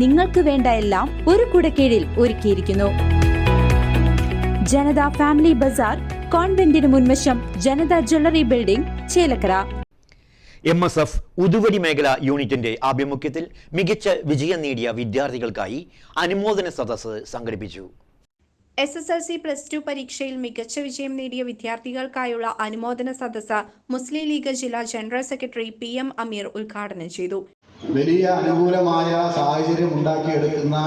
നിങ്ങൾക്ക് വേണ്ട എല്ലാം ഒരു കുടക്കീഴിൽ ഒരുക്കിയിരിക്കുന്നു. ജനത ഫാമിലി ബസാർ കോൺവെന്റിന് മുൻവശം Janata jewellery building Chelakkara. M S F Uthuvadi മേഖല യൂണിറ്റിന്റെ ആഭിമുഖ്യത്തിൽ മികച്ച വിജയം നേടിയ വിദ്യാർത്ഥികൾക്കായി അനുമോദന സദസ്സ് സംഘടിപ്പിച്ചു. S S L C plus two പരീക്ഷയിൽ മികച്ച വിജയം നേടിയ വിദ്യാർത്ഥികൾക്കായുള്ള അനുമോദന സദസ്സ് മുസ്ലിം ലീഗ് ജില്ലാ general secretary P M Ameer ഉദ്ഘാടനം ചെയ്തു. വലിയ അനുകൂലമായ സാഹചര്യം ഉണ്ടാക്കിയെടുക്കുന്ന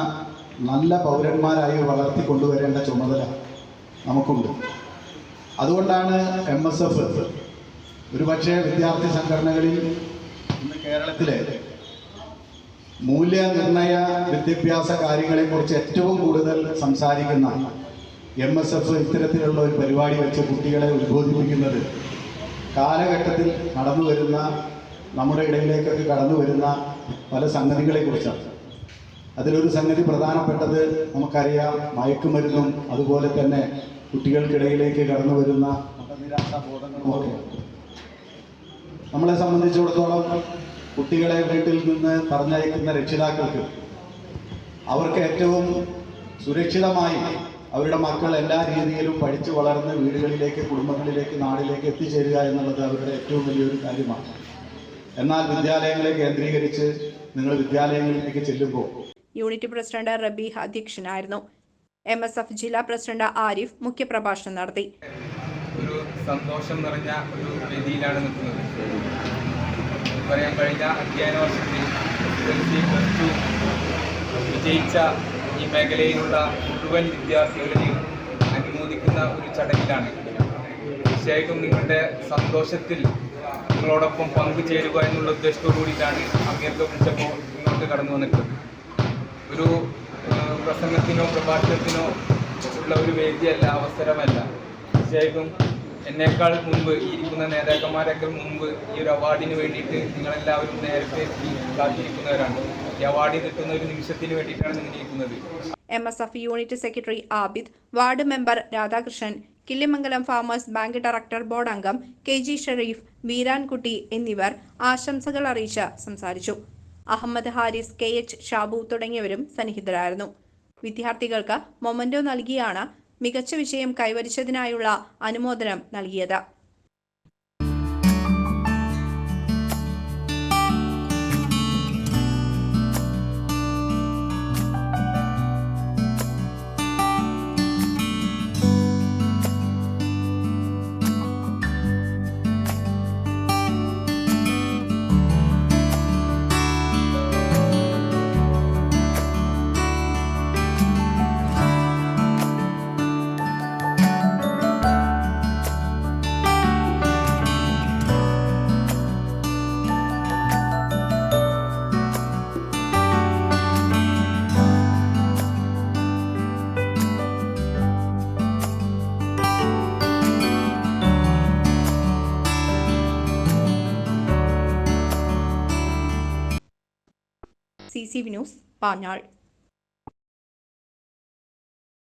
നല്ല പൗരന്മാരായി വളർത്തിക്കൊണ്ടുവരേണ്ട ചുമതല നമുക്കുണ്ട്. അതുകൊണ്ടാണ് എം എസ് എഫ് ഒരുപക്ഷെ വിദ്യാർത്ഥി സംഘടനകളിൽ ഇന്ന് കേരളത്തിലെ മൂല്യനിർണയ വിദ്യാഭ്യാസ കാര്യങ്ങളെക്കുറിച്ച് ഏറ്റവും കൂടുതൽ സംസാരിക്കുന്ന എം എസ് എഫ് ഇത്തരത്തിലുള്ള ഒരു പരിപാടി വെച്ച് കുട്ടികളെ ഉദ്ബോധിപ്പിക്കുന്നത് കാലഘട്ടത്തിൽ നടന്നു വരുന്ന നമ്മുടെ ഇടയിലേക്കൊക്കെ കടന്നു വരുന്ന പല സംഗതികളെക്കുറിച്ചാണ്. അതിലൊരു സംഗതി പ്രധാനപ്പെട്ടത് നമുക്കറിയാം മയക്കുമരുന്നും അതുപോലെ തന്നെ കുട്ടികൾക്കിടയിലേക്ക് കടന്നു വരുന്ന മതനിരാശാബോധങ്ങളുമൊക്കെ നമ്മളെ സംബന്ധിച്ചിടത്തോളം കുട്ടികളെ വീട്ടിൽ നിന്ന് പറഞ്ഞയക്കുന്ന രക്ഷിതാക്കൾക്ക് അവർക്ക് ഏറ്റവും സുരക്ഷിതമായി അവരുടെ മക്കൾ എല്ലാ രീതിയിലും പഠിച്ചു വളർന്ന് വീടുകളിലേക്ക് കുടുംബങ്ങളിലേക്ക് നാടിലേക്ക് എത്തിച്ചേരുക എന്നുള്ളത് അവരുടെ ഏറ്റവും വലിയൊരു കാര്യമാണ്. എന്നാൽ വിദ്യാലയങ്ങളെ കേന്ദ്രീകരിച്ച് നിങ്ങൾ വിദ്യാലയങ്ങളിലേക്ക് ചെല്ലുമ്പോൾ യൂണിറ്റ് പ്രസിഡന്റ് റബീഹ് അധ്യക്ഷനായിരുന്നു. എം എസ് എഫ് ജില്ലാ പ്രസിഡന്റ് ആരിഫ് മുഖ്യപ്രഭാഷണം നടത്തി. ഒരു സന്തോഷം നിറഞ്ഞ ഒരു വേദിയിലാണ് നിൽക്കുന്നത്. പറയാൻ കഴിഞ്ഞ അധ്യയന വർഷത്തിൽ എസ് പ്ലസ് ടു വിജയിച്ച ഈ മേഖലയിലുള്ള മുഴുവൻ വിദ്യാർത്ഥികളെയും അനുമോദിക്കുന്ന ഒരു ചടങ്ങിലാണ്. തീർച്ചയായിട്ടും നിങ്ങളുടെ സന്തോഷത്തിൽ നിങ്ങളോടൊപ്പം പങ്കുചേരുക എന്നുള്ള ഉദ്ദേശത്തോടു കൂടിയിട്ടാണ് അമീർക്ക് വിളിച്ചപ്പോൾ ഇങ്ങോട്ട് കടന്നു വന്നിട്ടുള്ളത്. ഒരു പ്രസംഗത്തിനോ പ്രഭാഷണത്തിനോ ഉള്ള ഒരു വേദിയല്ല അവസരമല്ല. തീർച്ചയായിട്ടും എന്നേക്കാൾ മുമ്പ് ഇരിക്കുന്ന നേതാക്കന്മാരൊക്കെ മുമ്പ് ഈ ഒരു അവാർഡിന് വേണ്ടിയിട്ട് നിങ്ങളെല്ലാവരും നേരത്തെ കാത്തിരിക്കുന്നവരാണ്. ഈ അവാർഡ് കിട്ടുന്ന ഒരു നിമിഷത്തിന് വേണ്ടിയിട്ടാണ് നിങ്ങൾ ഇരിക്കുന്നത് M S F unit secretary Abid ward member Radhakrishnan Killimangalam farmers bank director board അംഗം കെ ജി ഷെരീഫ് വീരാൻകുട്ടി എന്നിവർ ആശംസകൾ അറിയിച്ച് സംസാരിച്ചു. അഹമ്മദ് ഹാരിസ് കെ എച്ച് ഷാബു തുടങ്ങിയവരും സന്നിഹിതരായിരുന്നു. വിദ്യാർത്ഥികൾക്ക് മൊമന്റോ നൽകിയാണ് മികച്ച വിഷയം കൈവരിച്ചതിനായുള്ള അനുമോദനം നൽകിയത്. C C news Panjal.